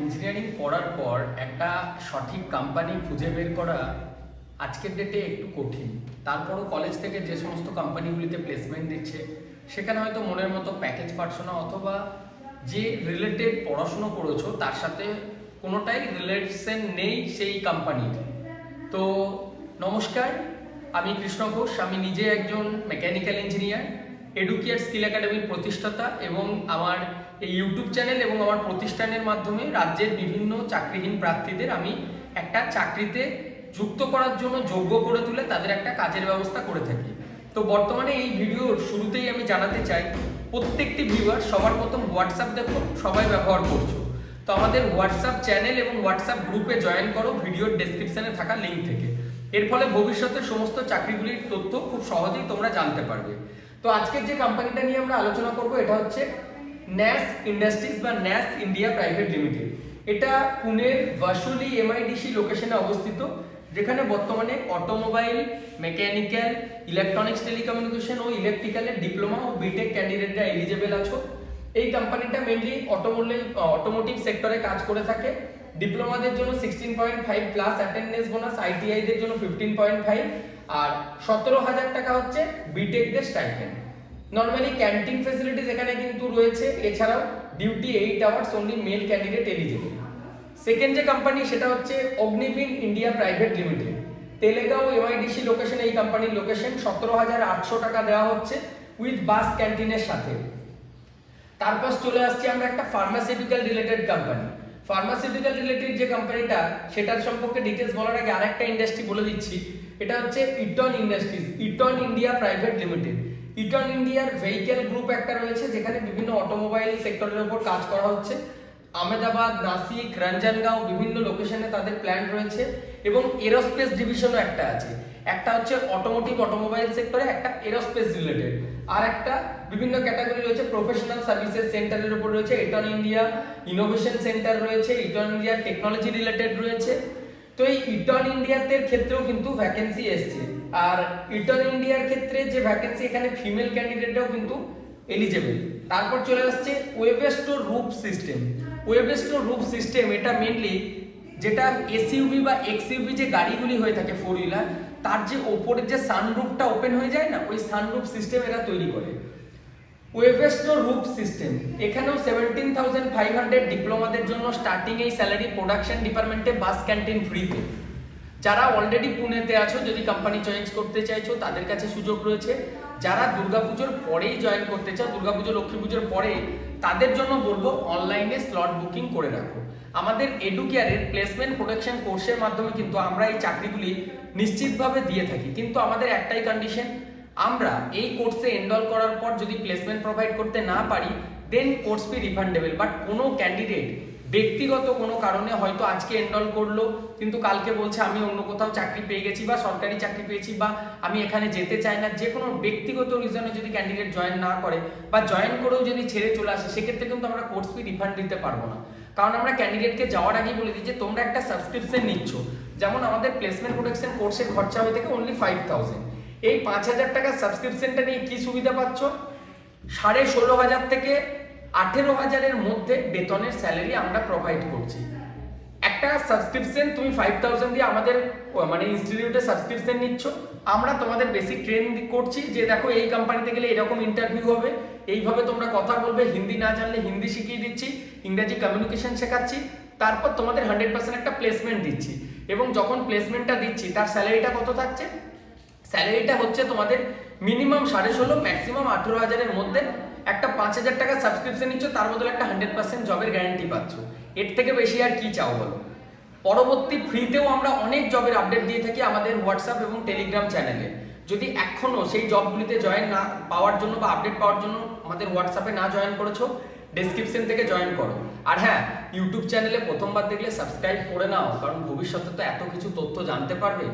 Engineering পড়ার পর একটা সঠিক কোম্পানি খুঁজে বের করা আজকের ডেটে একটু কঠিন। তারপরও কলেজ থেকে যে সমস্ত কোম্পানিগুলিতে প্লেসমেন্ট দিচ্ছে, সেখানে হয়তো মনের মতো প্যাকেজ পাচ্ছ না অথবা যে রিলেটেড পড়াশুনো করেছ, তার সাথে কোনোটাই রিলেশন নেই সেই কোম্পানির তো নমস্কার, আমি কৃষ্ণ ঘোষ, আমি নিজে একজন মেকানিক্যাল ইঞ্জিনিয়ার এডুকেয়ার স্কিল একাডেমির প্রতিষ্ঠাতা এবং আমার এই ইউটিউব চ্যানেল এবং আমার প্রতিষ্ঠানের মাধ্যমে রাজ্যের বিভিন্ন চাকরিহীন প্রার্থীদের আমি একটা চাকরিতে যুক্ত করার জন্য যোগ্য করে তুলে তাদের একটা কাজের ব্যবস্থা করে থাকি। তো বর্তমানে এই ভিডিওর শুরুতেই আমি জানাতে চাই, প্রত্যেকটি ভিউয়ার সবার প্রথম হোয়াটসঅ্যাপ দেখো, সবাই ব্যবহার করছ। তো আমাদের হোয়াটসঅ্যাপ চ্যানেল এবং হোয়াটসঅ্যাপ গ্রুপে জয়েন করো ভিডিওর ডেসক্রিপশনে থাকা লিঙ্ক থেকে। এর ফলে ভবিষ্যতে সমস্ত চাকরিগুলির তথ্য খুব সহজেই তোমরা জানতে পারবে। তো আজকের যে কোম্পানিটা নিয়ে আমরা আলোচনা করব, এটা হচ্ছে ন্যাস ইন্ডাস্ট্রিজ বা ন্যাস ইন্ডিয়া প্রাইভেট লিমিটেড। এটা পুনের ভাসুলি এমআইডিসি লোকেশনে অবস্থিত, যেখানে বর্তমানে অটোমোবাইল, মেকানিক্যাল ইলেকট্রনিক্স টেলিকমিউনিকেশন ও ইলেকট্রিক্যালের ডিপ্লোমা ও বিটেক ক্যান্ডিডেটরা এলিজেবল আছো। এই কোম্পানিটা মেনলি অটোমোবাইল অটোমোটিভ সেক্টরে কাজ করে থাকে। ডিপ্লোমাদের জন্য sixteen point five plus attendance bonus আইটিআইদের জন্য ফিফটিন পয়েন্ট ফাইভ আর সতেরো হাজার টাকা হচ্ছে বিটেকদের স্টাইপেন্ড নর্মালি ক্যান্টিন ফেসিলিটিস এখানে কিন্তু রয়েছে, এছাড়াও duty eight hours only male candidate eligible second যে কোম্পানি সেটা হচ্ছে অগ্নিবিন India private limited Talegaon MIDC location এই কোম্পানির লোকেশন সতেরো হাজার আটশো টাকা দেওয়া হচ্ছে উইথ বাস ক্যান্টিনের সাথে। তারপর চলে আসছি আমরা একটা pharmaceutical related company pharmaceutical related যে কোম্পানিটা সেটার সম্পর্কে ডিটেলস বলার আগে আরেকটা ইন্ডাস্ট্রি বলে দিচ্ছি। এটা হচ্ছে Eaton industries Eaton India private limited Eaton ইন্ডিয়ার ভেহিকেল গ্রুপ একটা রয়েছে, যেখানে বিভিন্ন অটোমোবাইল সেক্টরের উপর কাজ করা হচ্ছে। আহমেদাবাদ, নাসিক, রঞ্জনগাঁও বিভিন্ন লোকেশনে তাদের প্ল্যান্ট রয়েছে এবং এরোস্পেস ডিভিশনও একটা আছে। একটা হচ্ছে অটোমোটিভ অটোমোবাইল সেক্টরে একটা এরোস্পেস রিলেটেড আর একটা বিভিন্ন ক্যাটাগরি রয়েছে প্রফেশনাল সার্ভিসেস সেন্টারের উপর রয়েছে। ইটন ইন্ডিয়া ইনোভেশন সেন্টার রয়েছে ইটন ইন্ডিয়া টেকনোলজি রিলেটেড রয়েছে। তো এই ইটন ইন্ডিয়াতে ক্ষেত্রেও কিন্তু ভ্যাকেন্সি এসছে। আর ইটন ইন্ডিয়ার ক্ষেত্রে যে ভ্যাকেন্সি এখানে ফিমেল ক্যান্ডিডেটও কিন্তু এলিজেবল তারপর চলে আসছে ওয়েবেস্টো রুপ সিস্টেম ওয়েবেস্টো রুপ সিস্টেম এটা মেনলি যেটা এসইউভি বা এক্সইউভি যে গাড়িগুলি হয়ে থাকে ফোর হুইলার তার যে ওপরের যে সানরুফটা ওপেন হয়ে যায় না, ওই সানরুফ সিস্টেম এরা তৈরি করে। ওয়েবেস্টো রুপ সিস্টেম এখানেও সেভেন্টিন থাউজেন্ড ফাইভ হান্ড্রেড ডিপ্লোমাদের জন্য স্টার্টিং এই স্যালারি প্রোডাকশন ডিপার্টমেন্টে বাস ক্যান্টিন ফ্রিতে যারা অলরেডি পুনেতে আছো, যদি কোম্পানি চয়েস করতে চাইছো, তাদের কাছে সুযোগ রয়েছে। যারা দুর্গাপুজোর পরেই জয়েন করতে চাও, দুর্গাপুজো, লক্ষ্মী পুজোর পরে, তাদের জন্য বলব অনলাইনে স্লট বুকিং করে রাখো। আমাদের এডুকেয়ারের প্লেসমেন্ট প্রোটেকশন কোর্সের মাধ্যমে কিন্তু আমরা এই চাকরিগুলি নিশ্চিতভাবে দিয়ে থাকি। কিন্তু আমাদের একটাই কন্ডিশন আমরা এই কোর্সে এনরোল করার পর যদি প্লেসমেন্ট প্রোভাইড করতে না পারি then course fee refundable but কোনো ক্যান্ডিডেট ব্যক্তিগত কোনো কারণে হয়তো আজকে এনরোল করল, কিন্তু কালকে বলছে, আমি অন্য কোথাও চাকরি পেয়ে গেছি বা সরকারি চাকরি পেয়েছি বা আমি এখানে যেতে চাই না। যে কোনো ব্যক্তিগত রিজনে যদি ক্যান্ডিডেট জয়েন না করে বা জয়েন করেও যদি ছেড়ে চলে আসে, সেক্ষেত্রে কিন্তু আমরা কোর্স ফি রিফান্ড দিতে পারব না। কারণ আমরা ক্যান্ডিডেটকে যাওয়ার আগেই বলে দিই যে, তোমরা একটা সাবস্ক্রিপশন নিচ্ছ। যেমন আমাদের প্লেসমেন্ট প্রোটেকশন কোর্সের খরচা হয়ে থাকে অনলি ফাইভ থাউজেন্ড এই পাঁচ হাজার টাকার সাবস্ক্রিপশনটা নিয়ে কি সুবিধা পাচ্ছ? সাড়ে ষোলো হাজার থেকে আঠেরো হাজারের মধ্যে বেতনের স্যালারি আমরা প্রোভাইড করছি। একটা সাবস্ক্রিপশন তুমি ফাইভ থাউজেন্ড দিয়ে আমাদের মানে ইনস্টিটিউটে সাবস্ক্রিপশন নিচ্ছ। আমরা তোমাদের বেসিক ট্রেন করছি যে দেখো এই কোম্পানিতে গেলে এরকম ইন্টারভিউ হবে। এইভাবে তোমরা কথা বলবে, হিন্দি না জানলে হিন্দি শিখিয়ে দিচ্ছি, ইংরাজি কমিউনিকেশন শেখাচ্ছি। তারপর তোমাদের হান্ড্রেড পার্সেন্ট একটা প্লেসমেন্ট দিচ্ছি। এবং যখন প্লেসমেন্টটা দিচ্ছি, তার স্যালারিটা কত থাকছে? স্যালারিটা হচ্ছে তোমাদের মিনিমাম সাড়ে ষোলো ম্যাক্সিমাম আঠেরো হাজারের মধ্যে একটা পাঁচ হাজার টাকা সাবস্ক্রিপশন নিচ্ছ, তার বদলে একটা হান্ড্রেড পার্সেন্ট জবের গ্যারান্টি পাচ্ছ। এর থেকে বেশি আর কি চাও বলো? পরবর্তী ফ্রিতেও আমরা অনেক জবের আপডেট দিয়ে থাকি আমাদের হোয়াটসঅ্যাপ এবং টেলিগ্রাম চ্যানেলে যদি এখনও সেই জবগুলিতে জয়েন না পাওয়ার জন্য বা আপডেট পাওয়ার জন্য আমাদের হোয়াটসঅ্যাপে না জয়েন করেছ ডেসক্রিপশন থেকে জয়েন করো। আর হ্যাঁ ইউটিউব চ্যানেলে প্রথমবার দেখলে সাবস্ক্রাইব করে নাও, কারণ ভবিষ্যতে তো এত কিছু তথ্য জানতে পারবে।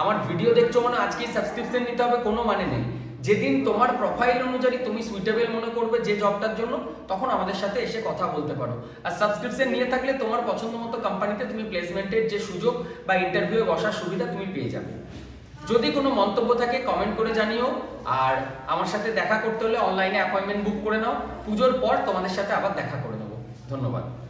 আমার ভিডিও দেখছ মানে আজকেই সাবস্ক্রিপশন নিতে হবে, কোনো মানে নেই। যেদিন তোমার প্রোফাইল অনুযায়ী তুমি সুইটেবল মনে করবে যে জবটার জন্য, তখন আমাদের সাথে এসে কথা বলতে পারো। আর সাবস্ক্রিপশন নিয়ে থাকলে তোমার পছন্দ মতো কোম্পানিতে তুমি প্লেসমেন্টের যে সুযোগ বা ইন্টারভিউ বসার সুবিধা তুমি পেয়ে যাবে। যদি কোনো মন্তব্য থাকে কমেন্ট করে জানিও। আর আমার সাথে দেখা করতে হলে অনলাইনে অ্যাপয়েন্টমেন্ট বুক করে নাও। পুজোর পর তোমাদের সাথে আবার দেখা করে ধন্যবাদ।